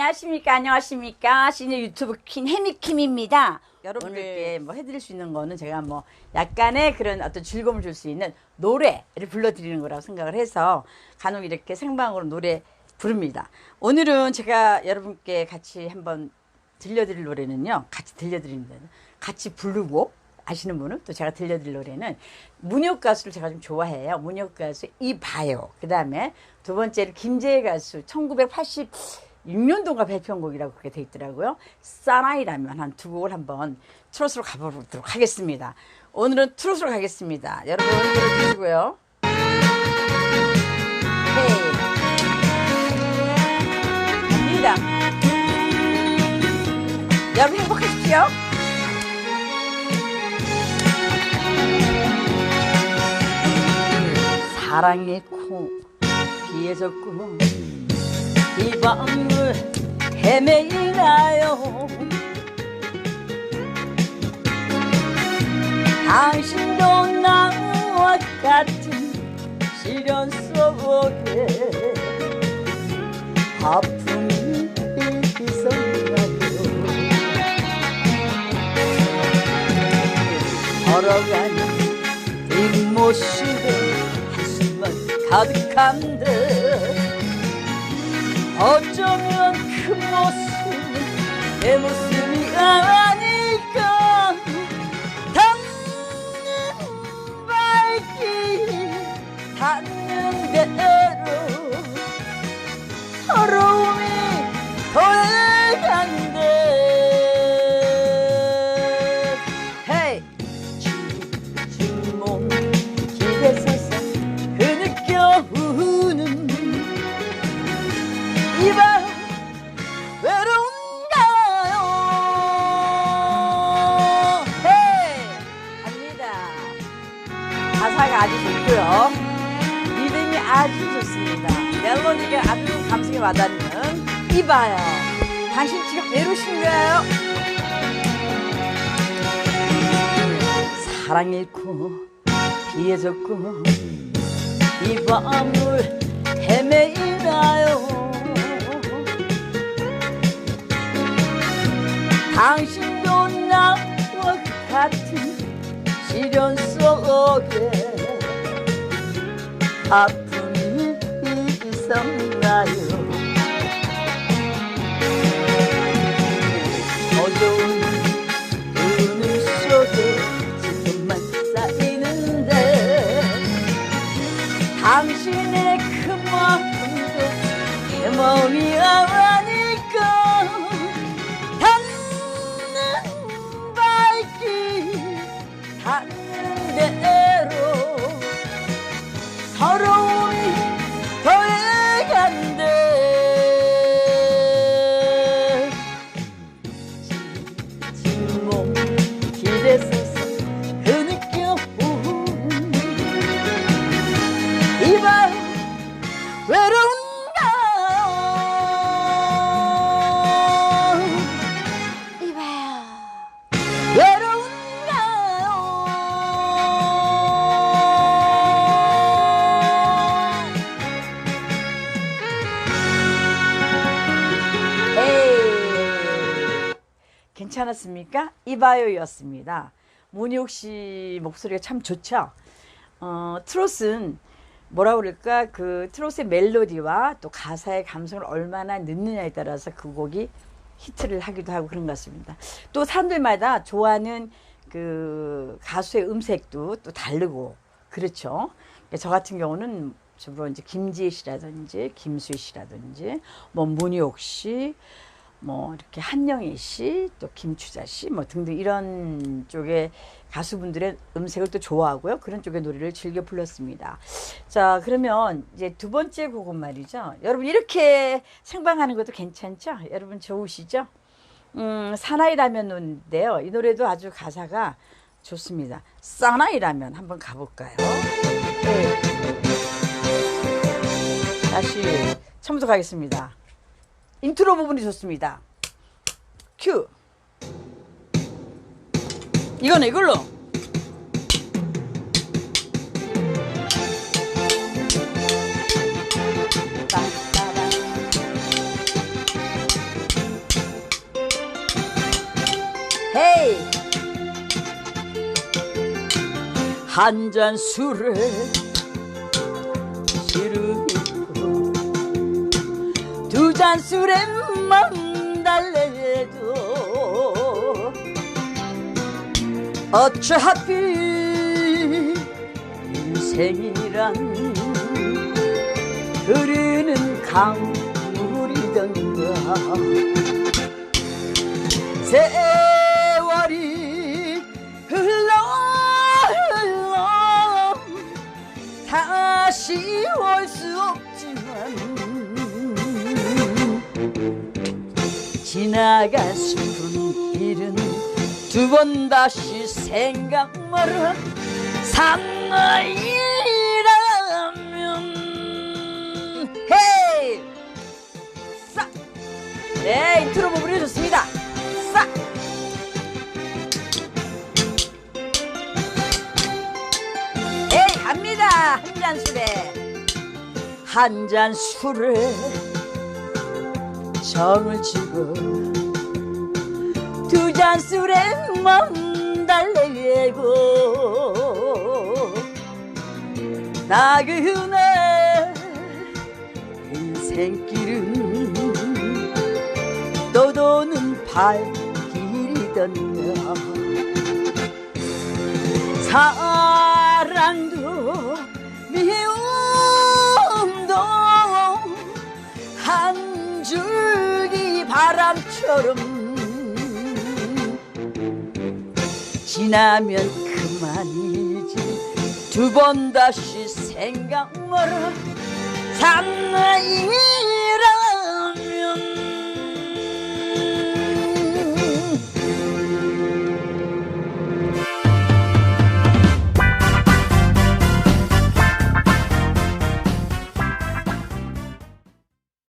안녕하십니까? 안녕하십니까? 시니어 유튜브 퀸 해미킴입니다. 여러분들께 뭐 해드릴 수 있는 거는 제가 뭐 약간의 그런 어떤 즐거움을 줄 수 있는 노래를 불러드리는 거라고 생각을 해서 간혹 이렇게 생방으로 노래 부릅니다. 오늘은 제가 여러분께 같이 한번 들려드릴 노래는요. 같이 들려드리는 노래는 같이 부르고 아시는 분은 또 제가 들려드릴 노래는 문혁 가수를 제가 좀 좋아해요. 문혁 가수 이봐요. 그 다음에 두 번째는 김재희 가수 1986년도가 발표한 곡이라고 그렇게 돼 있더라고요. 사나이라면 한 두 곡을 한번 트로트로 가보도록 하겠습니다. 오늘은 트로트로 가겠습니다. 여러분 들어주시고요. 헤이. 갑니다. 여러분 행복하십시오. 사랑했고 비해졌고 이 밤을 헤매이나요? 당신도 나와 같은 시련 속에 아픔이 있었나요? 걸어가는 뒷모습에 한숨만 가득한데 어쩌면 그 모습은 내 모습이 아니 아주 좋습니다. 멜로디가 아주 감성에 와닿는 이봐요. 당신 지금 외로우신가요? 사랑 잃고 피해졌고 이 밤을 헤매이나요? 당신도 나와 같은 시련 속에 아픔이 있었나요? 어두운 눈을 속에 슬픔만 쌓이는데 당신의 그 마음도 내 마음이 아니까 닿는 발길 닿는 괜찮았습니까? 이봐요였습니다. 문희옥 씨 목소리가 참 좋죠. 어, 트롯은 뭐라 그럴까 그 트롯의 멜로디와 또 가사의 감성을 얼마나 넣느냐에 따라서 그 곡이 히트를 하기도 하고 그런 것 같습니다. 또 사람들마다 좋아하는 그 가수의 음색도 또 다르고 그렇죠. 저 같은 경우는 주로 이제 김지혜 씨라든지 김수희 씨라든지 뭐 문희옥 씨, 뭐 이렇게 한영애 씨, 또 김추자 씨, 뭐 등등 이런 쪽의 가수분들의 음색을 또 좋아하고요. 그런 쪽의 노래를 즐겨 불렀습니다. 자, 그러면 이제 두 번째 곡은 말이죠. 여러분 이렇게 생방하는 것도 괜찮죠? 여러분 좋으시죠? 음, 사나이 라면인데요. 이 노래도 아주 가사가 좋습니다. 사나이 라면 한번 가볼까요? 네. 다시 처음부터 가겠습니다. 인트로 부분이 좋습니다. 큐. 이건 이걸로. 헤이. 한잔 술을 맘 달래도 어차피 인생이란 흐르는 강물이던가 세월이 흘러 흘러 다시 올 수 없지만 슬픈 일은 두 번 다시 생각 말아 산나이라면 헤이 싸 네, 인트로 부분이 좋습니다. 싸! 에이, 갑니다. 한잔 술에. 한 잔 술에 정을 지고 두 잔 술에 맘 달래고 나그네 인생길은 또 도는 발길이던가. 사랑도 미움도 한 바람처럼 지나면 그만이지. 두 번 다시 생각 말아 산나이